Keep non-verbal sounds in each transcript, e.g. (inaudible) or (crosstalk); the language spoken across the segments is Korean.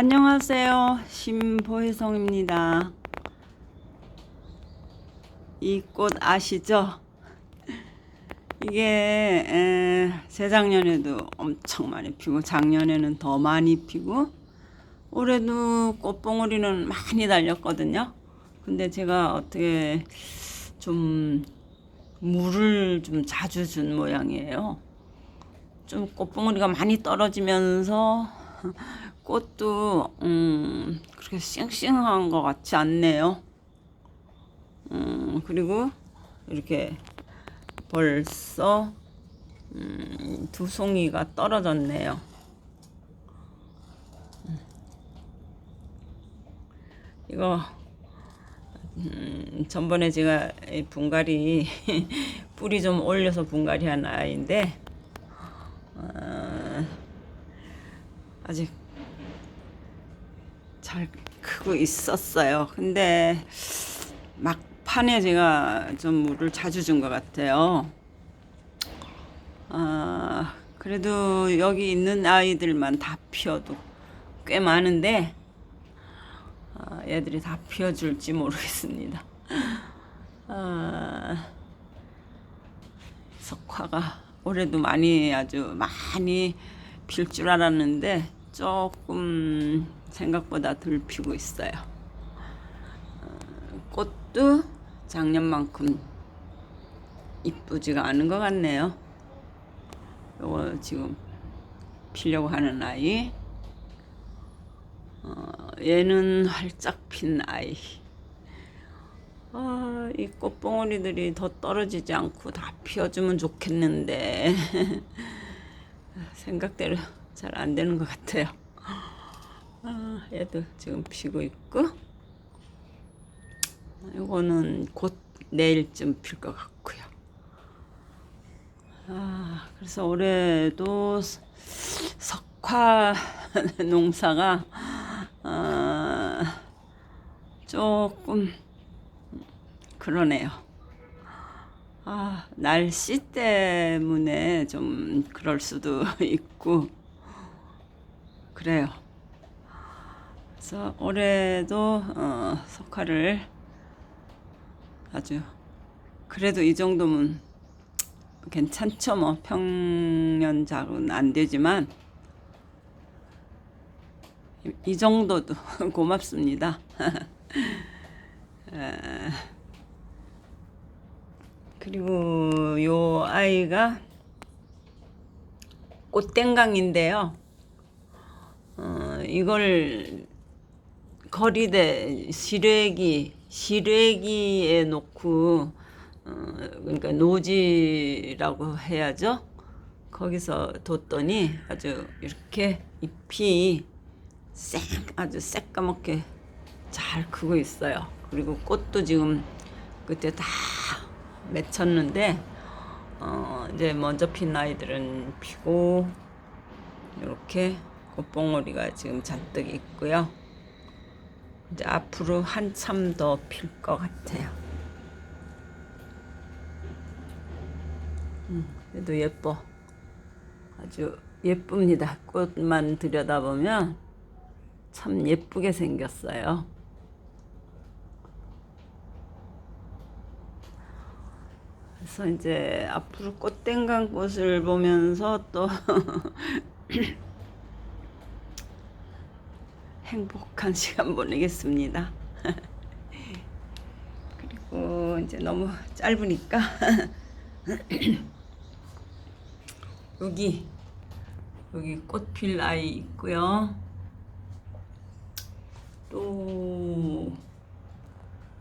안녕하세요. 신보혜성입니다. 이 꽃 아시죠? 이게 에, 재작년에도 엄청 많이 피고 작년에는 더 많이 피고 올해도 꽃봉오리는 많이 달렸거든요. 근데 제가 어떻게 좀 물을 좀 자주 준 모양이에요. 좀 꽃봉오리가 많이 떨어지면서 꽃도 음, 그렇게 싱싱한 것 같지 않네요. 음, 그리고 이렇게 벌써 음, 두 송이가 떨어졌네요. 음. 이거 음, 전번에 제가 이 분갈이 (laughs) 뿌리 좀 올려서 분갈이 한 아이인데 어, 아직 잘 크고 있었어요. 근데 막판에 제가 좀 물을 자주 준 것 같아요. 아, 그래도 여기 있는 아이들만 다 피어도 꽤 많은데 아, 얘들이 다 피어줄지 모르겠습니다. 아, 석화가 올해도 많이 아주 많이 필 줄 알았는데 조금 생각보다 덜 피고 있어요. 어, 꽃도 작년만큼 이쁘지가 않은 것 같네요. 요거 지금 피려고 하는 아이. 어, 얘는 활짝 핀 아이. 아, 이 꽃봉오리들이 더 떨어지지 않고 다 피어주면 좋겠는데 (laughs) 생각대로 잘 안 되는 것 같아요. 아, 얘도 지금 피고 있고 이거는 곧 내일쯤 필 것 같고요. 아, 그래서 올해도 석화 (laughs) 농사가 아, 조금 그러네요. 아, 날씨 때문에 좀 그럴 수도 (laughs) 있고 그래요. 그래서 올해도 어, 석화를 아주 그래도 이 정도면 괜찮죠 뭐 평년작은 안 되지만 이, 이 정도도 (laughs) 고맙습니다. (laughs) 에, 그리고 요 아이가 꽃땡강인데요. 어, 이걸 거리대 시래기 시래기에 놓고 어, 그러니까 노지라고 해야죠. 거기서 뒀더니 아주 이렇게 잎이 쌩 아주 새까맣게 잘 크고 있어요. 그리고 꽃도 지금 그때 다 맺혔는데 어, 이제 먼저 핀 아이들은 피고 이렇게 꽃봉오리가 지금 잔뜩 있고요. 이제 앞으로 한참 더 필 것 같아요. 음, 그래도 예뻐. 아주 예쁩니다. 꽃만 들여다보면 참 예쁘게 생겼어요. 그래서 이제 앞으로 꽃땡강 꽃을 보면서 또 (laughs) 행복한 (laughs) 시간 보내겠습니다. (laughs) 그리고 이제 너무 짧으니까 (laughs) 여기 여기 꽃필 아이 있고요. 또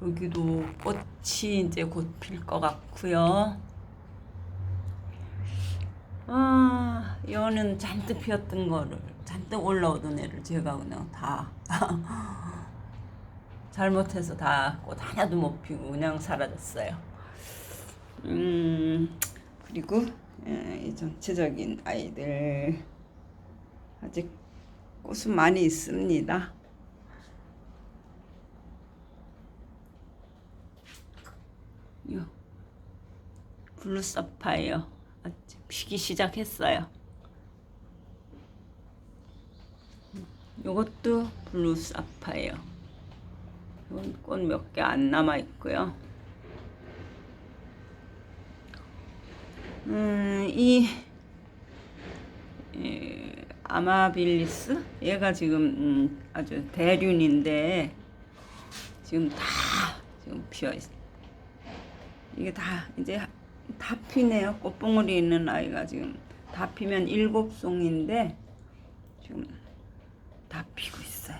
여기도 꽃이 이제 곧 필 것 같고요. 아, 이거는 잔뜩 피었던 거를 잔뜩 올라오던 애를 제가 그냥 다 (laughs) 잘못해서 다 꽃 하나도 못 피고 그냥 사라졌어요. 음, 그리고 예, 이 전체적인 아이들 아직 꽃은 많이 있습니다. 요 블루 사파이어 아직 피기 시작했어요. 요것도 블루 사파예요. 이건 꽃 몇 개 안 남아 있고요. 음, 이, 이 아마빌리스 얘가 지금 음, 아주 대륜인데 지금 다 지금 피어 있어. 이게 다 이제 다 피네요. 꽃봉오리 있는 아이가 지금 다 피면 일곱 송인데 지금 다 피고 있어요.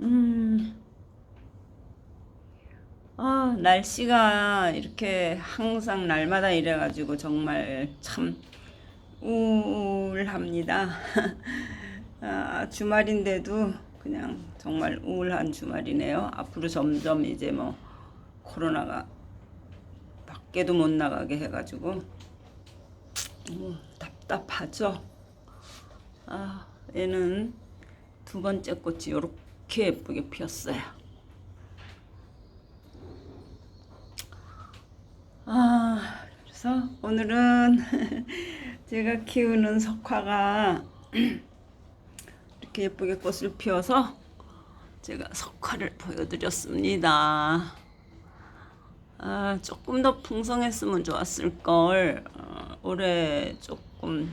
음. 아, 날씨가 이렇게 항상 날마다 이래가지고 정말 참 우울합니다. (laughs) 아, 주말인데도 그냥 정말 우울한 주말이네요. 앞으로 점점 이제 뭐 코로나가 밖에도 못 나가게 해가지고 너무 답답하죠. 아, 얘는 두 번째 꽃이 이렇게 예쁘게 피었어요. 아, 그래서 오늘은 (laughs) 제가 키우는 석화가 (clears throat) 이렇게 예쁘게 꽃을 피워서 제가 석화를 보여드렸습니다. 아, 조금 더 풍성했으면 좋았을 걸. 어, 올해 조금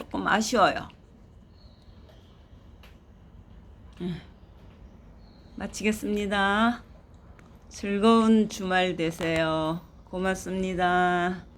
조금 아쉬워요. 음, 마치겠습니다. 즐거운 주말 되세요. 고맙습니다.